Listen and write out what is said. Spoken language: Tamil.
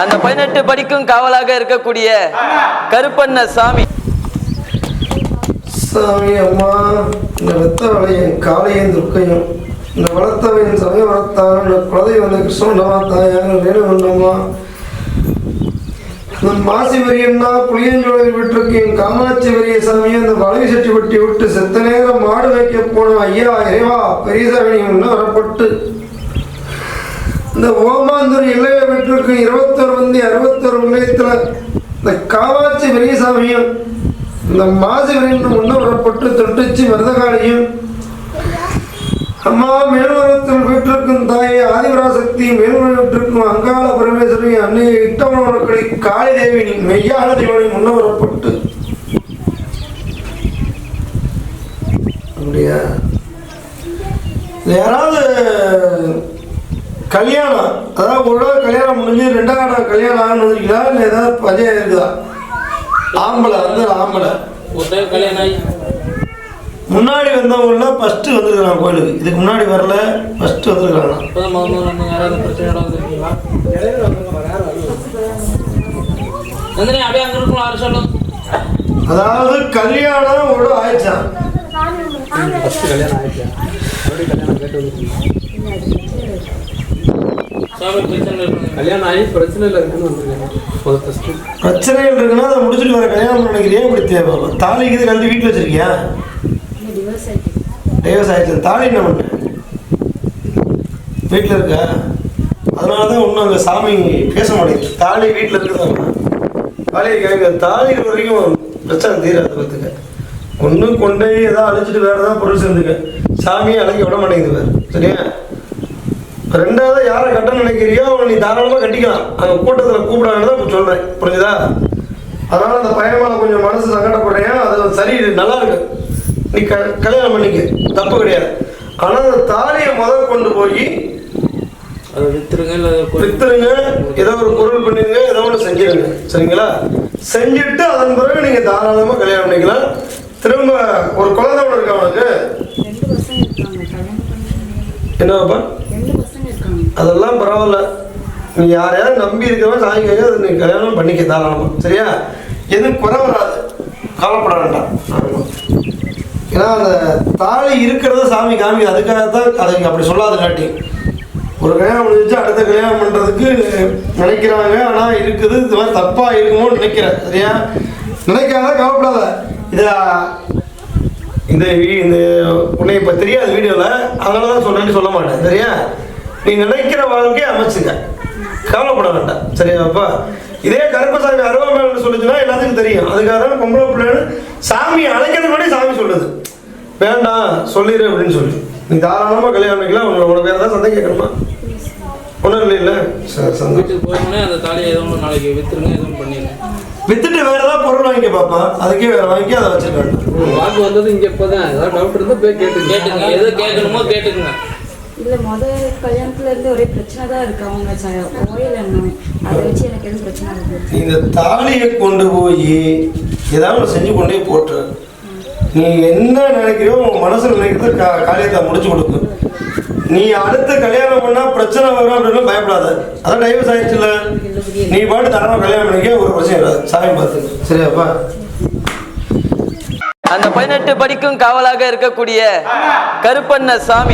அந்த பதினெட்டு படிக்கும் காவலாக இருக்கக்கூடிய கருப்பண்ண சாமி. சாமி அம்மா இந்த வெத்தவளையும் காளையும் துர்க்கையும். இந்த வளர்த்தவையின் சமய வளர்த்தான் இந்த குழந்தை வந்த கிருஷ்ணண்டமா தாயாக வேணுமண்டம்மா இந்த மாசி வரியன்னா புளியஞ்சோலையில் விட்டிருக்கு என் காமாட்சி வரிய சாமி அந்த வளவி சட்டி வெட்டி விட்டு செத்த நேரம் மாடு வைக்க போன ஐயா இறைவா பெரியசாமி வரப்பட்டு. இந்த ஓமாந்தூர் எல்லையில விட்டுருக்கு இருபத்தி இடத்துல இந்த காவாச்சி பெரியசாமியும் இந்த மாசிவரின் முன்ன வரப்பட்டு தொட்டுச்சி மருதகாளியும் அம்மா மேல்வரத்தில் வீட்டிற்கும் தாயை ஆதிபராசக்தி மேல்வரத்திற்கும் அங்காள பரமேஸ்வரி அன்னையை இட்டவனவர்களை காளி தேவி மெய்யான தேவனை முன்ன வரப்பட்டு அப்படியா? யாராவது கல்யாணம் அதாவது ஒரு கல்யாணம் முடிஞ்சு ரெண்டாவது கல்யாணம் ஆகணும் வந்திருக்கீங்களா இல்லை ஏதாவது பஜையா இருக்குதா? ஆம்பளை வந்து ஆம்பளை. ஒரு டைம் கல்யாணம் ஆகி. முன்னாடி வந்தவங்கள ஃபஸ்ட்டு வந்திருக்கிறாங்க கோயிலுக்கு. இதுக்கு முன்னாடி வரல ஃபஸ்ட்டு வந்திருக்கிறாங்க அதாவது கல்யாணம் ஒரு ஆயிடுச்சான் சாமி பிரச்சனை இருக்குங்க கல்யாணம் ஆகி பிரச்சனை இல்லை இருக்குன்னு வந்திருக்கேன் பிரச்சனைகள் இருக்குன்னா அதை முடிச்சுட்டு வர கல்யாணம் நினைக்கிறியா இப்படி தேவை? தாலிக்கு இது கல்வி வீட்டில் வச்சிருக்கியா? டைவர்ஸ் ஆயிடுச்சு தாலி என்ன பண்ண? வீட்டில் இருக்கா? அதனால தான் ஒன்றும் அங்கே சாமி பேச மாட்டேங்குது. தாலி வீட்டில் இருக்குதா தாலி கேட்க தாலி வரைக்கும் பிரச்சனை தீராது பார்த்துக்க. ஒன்று கொண்டு போய் ஏதாவது அழைச்சிட்டு வேறு ஏதாவது பொருள் சேர்ந்துக்க. சாமியை அழைக்க விட மாட்டேங்குது வேறு சரியா? ரெண்டாவது யாரை கட்டணும்னு நினைக்கிறியோ அவனை நீ தாராளமாக கட்டிக்கலாம். அங்கே கூட்டத்தில் கூப்பிடாங்கன்னு தான் இப்போ சொல்கிறேன் புரிஞ்சுதா? அதனால் அந்த பையன் கொஞ்சம் மனசு சங்கடப்படுறேன் அது சரி நல்லா இருக்கு. நீ க கல்யாணம் பண்ணிக்க. தப்பு கிடையாது. ஆனால் அந்த தாலியை முதல் கொண்டு போய் அதை வித்துருங்க ஏதோ ஒரு பொருள் பண்ணிருங்க ஏதோ ஒன்று செஞ்சிருங்க. சரிங்களா? செஞ்சுட்டு அதன் பிறகு நீங்கள் தாராளமாக கல்யாணம் பண்ணிக்கலாம். திரும்ப ஒரு குழந்தை ஒன்று இருக்கா அவனுக்கு என்னப்பா அதெல்லாம் பரவாயில்ல. நீ யாரையாவது நம்பி இருக்கிறவன் சாமி கேட்க அது நீ கல்யாணம் பண்ணிக்க தாராளமாக சரியா? எதுவும் குறை வராது. கவலைப்பட வேண்டாம் ஏன்னா அந்த தாலி இருக்கிறத சாமி காமி அதுக்காக தான் அதை அப்படி சொல்லாத காட்டி ஒரு கல்யாணம் முடிஞ்சு அடுத்த கல்யாணம் பண்ணுறதுக்கு நினைக்கிறாங்க. ஆனால் இருக்குது. இது மாதிரி தப்பாக இருக்குமோன்னு நினைக்கிறேன். சரியா? நினைக்காத கவலைப்படாத. இதை இந்த இந்த உன்னை இப்போ தெரியாது வீடியோவில் அதனால தான் சொல்கிறேன்னு சொல்ல மாட்டேன். சரியா? நீ நினைக்கிற வாழ்க்கையை அமைச்சுக்க. கவலைப்பட வேண்டாம். சரியாப்பா இதே கருப்பசாமி அருவாமேல்னு சொல்லுச்சுன்னா எல்லாத்துக்கும் தெரியும். அதுக்காக தான் பொம்பளை பிள்ளைன்னு சாமி அழைக்கிறது முன்னாடி சாமி சொல்லுது வேண்டாம் சொல்லிடு அப்படின்னு சொல்லி. நீ தாராளமாக கல்யாணம் பண்ணிக்கலாம். உனக்கு வேறு ஏதாவது சந்தேகம் கேட்கணுமா? ஒன்றும் இல்லைல்ல சரி சந்தோஷம். வீட்டுக்கு போனோடனே அந்த தாலியை ஏதோ ஒன்று நாளைக்கு வித்துருங்க எதுவும் பண்ணிடுங்க வித்துட்டு வேற ஏதாவது பொருள் வாங்கிக்க பாப்பா. அதுக்கே வேற வாங்கி அதை வேண்டாம் வாக்கு வந்தது இங்கே இப்போ தான் ஏதாவது டவுட் இருந்தால் போய் கேட்டுங்க கேட்டுங்க எது கேட்கணுமோ கேட்டுக்குங்க. இல்ல முத கல்யாணத்துல இருந்து ஒரே பிரச்சனை தான் இருக்கு அவங்க கோயில் எண்ணம் அதை வச்சு எனக்கு எதுவும் பிரச்சனை இருக்கு இந்த தாலியை கொண்டு போய் ஏதாவது செஞ்சு கொண்டு போய் போட்டுரு நீ என்ன நினைக்கிறியோ உன் மனசுல நினைக்கிறத கா காரியத்தை முடிச்சு கொடுக்கு. நீ அடுத்து கல்யாணம் பண்ணா பிரச்சனை வரும் அப்படின்னு பயப்படாத. அதான் டைவர்ஸ் ஆயிடுச்சுல. நீ பாட்டு தாராளமாக கல்யாணம் பண்ணிக்க ஒரு பிரச்சனை வராது சாமி பார்த்து. சரியாப்பா அந்த பதினெட்டு படிக்கும் காவலாக இருக்கக்கூடிய கருப்பண்ண சாமி.